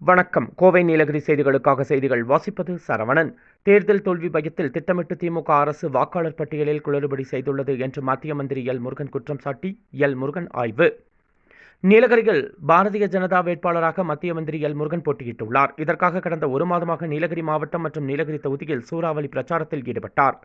வணக்கம். கோவை நீலகிரி செய்திகளுக்காக செய்திகள் வாசிப்பது சரவணன். தேர்தல் தோல்வி பயத்தில் திட்டமிட்டு திமுக அரசு வாக்காளர் பட்டியலில் குளறுபடி செய்துள்ளது என்று மத்திய மந்திரி எல். முருகன் குற்றம் சாட்டி எல். முருகன் ஆய்வு. நீலகிரியில் பாரதிய ஜனதா வேட்பாளராக மத்திய மந்திரி எல். முருகன் போட்டியிட்டுள்ளார். இதற்காக கடந்த ஒரு மாதமாக நீலகிரி மாவட்டம் மற்றும் நீலகிரி தொகுதியில் சூறாவளி பிரச்சாரத்தில் ஈடுபட்டார்.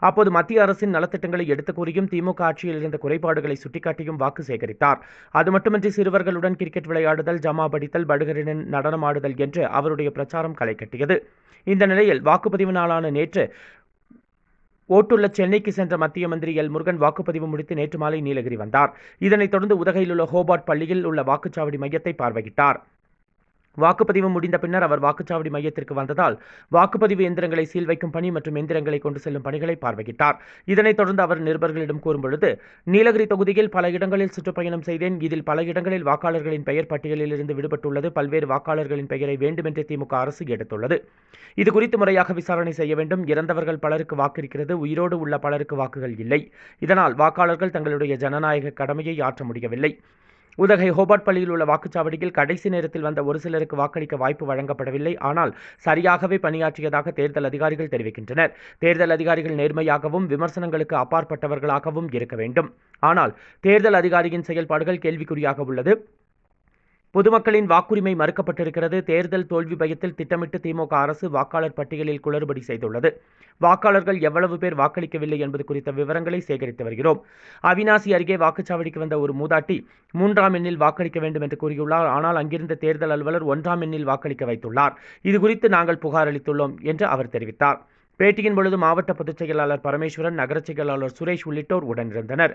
அப்போது மத்திய அரசின் நலத்திட்டங்களை எடுத்துக் கூறியும் திமுக ஆட்சியில் இருந்த குறைபாடுகளை சுட்டிக்காட்டியும் வாக்கு சேகரித்தார். அது மட்டுமின்றி சிறுவர்களுடன் கிரிக்கெட் விளையாடுதல் ஜமா படித்தல் படுகரின் நடனமாடுதல் என்று அவருடைய பிரச்சாரம் களை கட்டியது. இந்த நிலையில் வாக்குப்பதிவு நாளான நேற்று ஓட்டுள்ள சென்னைக்கு சென்ற மத்திய மந்திரி எல். முருகன் வாக்குப்பதிவு முடித்து நேற்று மாலை நீலகிரி வந்தார். இதனைத் தொடர்ந்து உதகையில் உள்ள ஹோபார்ட் பள்ளியில் உள்ள வாக்குச்சாவடி மையத்தை பார்வையிட்டார். வாக்குப்பதிவு முடிந்த பின்னர் அவர் வாக்குச்சாவடி மையத்திற்கு வந்ததால் வாக்குப்பதிவு எந்திரங்களை சீல் வைக்கும் பணி மற்றும் எந்திரங்களை கொண்டு செல்லும் பணிகளை பார்வையிட்டார். இதனைத் தொடர்ந்து அவர் நிருபர்களிடம் கூறும்பொழுது நீலகிரி தொகுதியில் பல இடங்களில் சுற்றுப்பயணம் செய்தேன். இதில் பல இடங்களில் வாக்காளர்களின் பெயர் பட்டியலில் இருந்து விடுபட்டுள்ளது. பல்வேறு வாக்காளர்களின் பெயரை வேண்டுமென்றே திமுக அரசு எடுத்துள்ளது. இது குறித்து முறையாக விசாரணை செய்ய வேண்டும். இறந்தவர்கள் பலருக்கு வாக்கிருக்கிறது உயிரோடு உள்ள பலருக்கு வாக்குகள் இல்லை. இதனால் வாக்காளர்கள் தங்களுடைய ஜனநாயக கடமையை ஆற்ற முடியவில்லை. உதகை ஹோபார்ட் பள்ளியில் உள்ள வாக்குச்சாவடியில் கடைசி நேரத்தில் வந்த ஒரு சிலருக்கு வாக்களிக்க வாய்ப்பு வழங்கப்படவில்லை. ஆனால் சரியாகவே பணியாற்றியதாக தேர்தல் அதிகாரிகள் தெரிவிக்கின்றனர். தேர்தல் அதிகாரிகள் நேர்மையாகவும் விமர்சனங்களுக்கு அப்பாற்பட்டவர்களாகவும் இருக்க வேண்டும். ஆனால் தேர்தல் அதிகாரியின் செயல்பாடுகள் கேள்விக்குறியாக உள்ளது. பொதுமக்களின் வாக்குரிமை மறுக்கப்பட்டிருக்கிறது. தேர்தல் தோல்வி பயத்தில் திட்டமிட்டு திமுக அரசு வாக்காளர் பட்டியலில் குளறுபடி செய்துள்ளது. வாக்காளர்கள் எவ்வளவு பேர் வாக்களிக்கவில்லை என்பது குறித்த விவரங்களை சேகரித்து வருகிறோம். அவினாசி அருகே வாக்குச்சாவடிக்கு வந்த ஒரு மூதாட்டி மூன்றாம் எண்ணில் வாக்களிக்க வேண்டும் என்று கூறியுள்ளார். ஆனால் அங்கிருந்த தேர்தல் அலுவலர் ஒன்றாம் எண்ணில் வாக்களிக்க வைத்துள்ளார். இது குறித்து நாங்கள் புகார் அளித்துள்ளோம் என்று அவர் தெரிவித்தார். பேட்டியின் பொழுது மாவட்ட பொதுச் செயலாளர் பரமேஸ்வரன் நகரச் செயலாளர் சுரேஷ் உள்ளிட்டோர் உடனிருந்தனர்